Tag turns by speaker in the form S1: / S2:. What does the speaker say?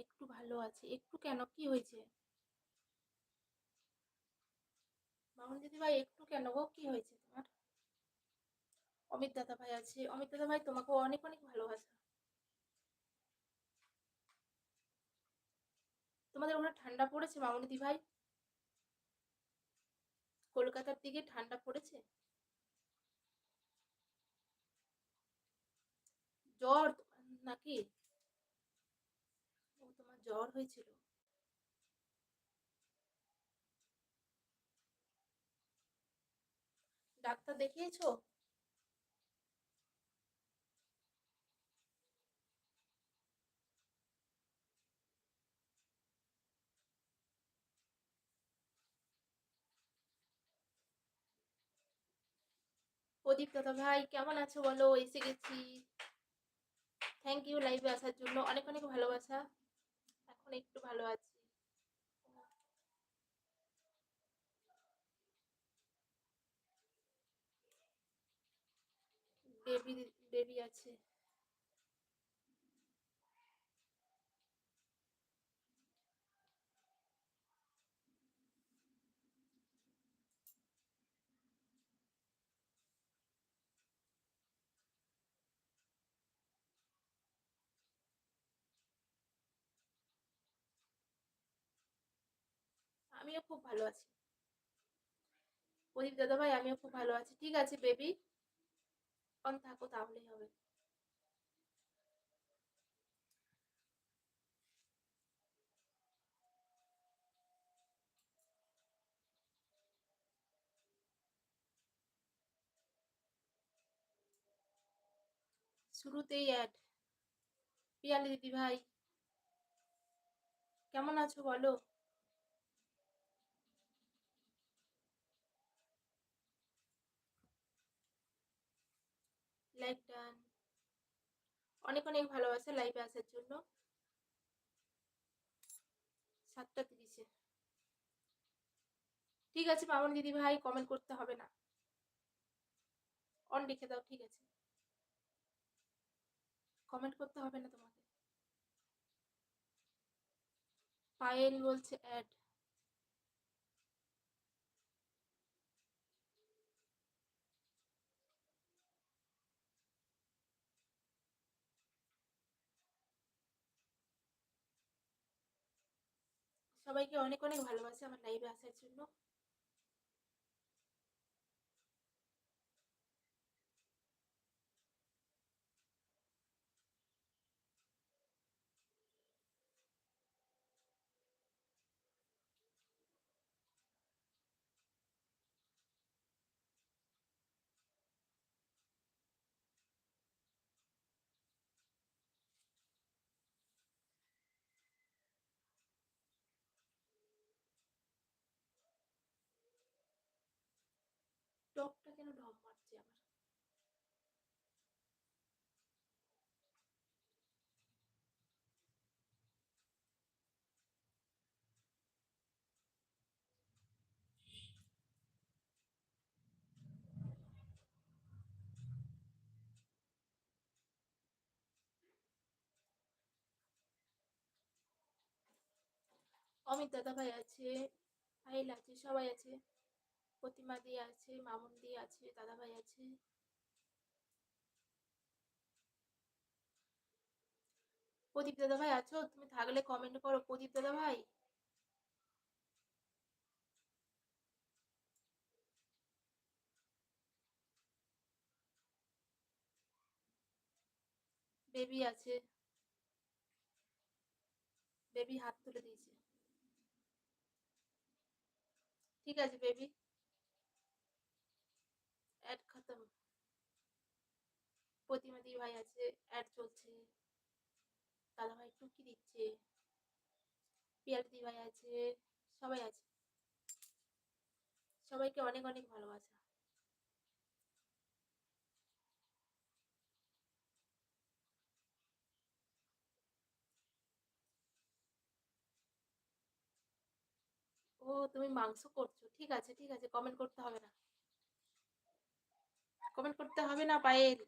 S1: একটু ভালো আছি, একটু কেন? কি হয়েছে? মামুন দিদি ভাই, একটু কেন গো? কি হয়েছে তোমার? অমিত দাদা ভাই আছে। অমিত দাদা ভাই তোমাকে অনেক অনেক ভালোবাসা। তোমাদের ওখানে ঠান্ডা পড়েছে মামুন দিদি ভাই? কলকাতার দিকে ঠান্ডা পড়েছে? জ্বর নাকি? জ্বর হয়েছিল। ডাক্তার দেখিয়েছো? প্রদীপ দাদা ভাই, কেমন আছো বলো? এসে গেছি। থ্যাংক ইউ লাইভে আসার জন্য। অনেক অনেক ভালোবাসা। এখন একটু ভালো আছি। বেবি বেবি আছে। আমিও খুব ভালো আছি। প্রদীপ দাদা ভাই আমিও খুব ভালো আছি। ঠিক আছে বেবি অন থাকো, তাহলেই হবে। শুরুতেই অ্যাড পিয়ালি দিদি ভাই কেমন আছো বলো? লাইক ডান অনেক অনেক ভালোবাসা লাইভে আসার জন্য। সাতটা তিরিশে। ঠিক আছে মামন দিদি ভাই কমেন্ট করতে হবে না। অন লিখে দাও, ঠিক আছে। কমেন্ট করতে হবে না তোমাকে। পায়েল বলছে অ্যাড সবাইকে অনেক অনেক ভালোবাসে আমার লাইভে আসার জন্য। টকটা কেন ঢম মারছে আমার? অমিত দাদা ভাই আছে পায়েল আছে সবাই আছে। প্রতিমা দিয়ে আছে, মামুন আছে দাদা ভাই আছে। প্রদীপ দাদা ভাই আছো? তুমি থাকলে কমেন্ট করো, প্রদীপ দাদা ভাই বেবি আছে। বেবি হাত তুলে দিয়েছে। ঠিক আছে, বেবি। অ্যাড খতম প্রতিমা দি ভাই আছে অ্যাড চলছে দাদা ভাই টুকি দিচ্ছে ভাই আছে, সবাই আছে। সবাইকে অনেক অনেক ভালোবাসা। ও, তুমি মাংস করছ, ঠিক আছে ঠিক আছে কমেন্ট করতে হবে না। কমেন্ট করতে হবে না পায়েল।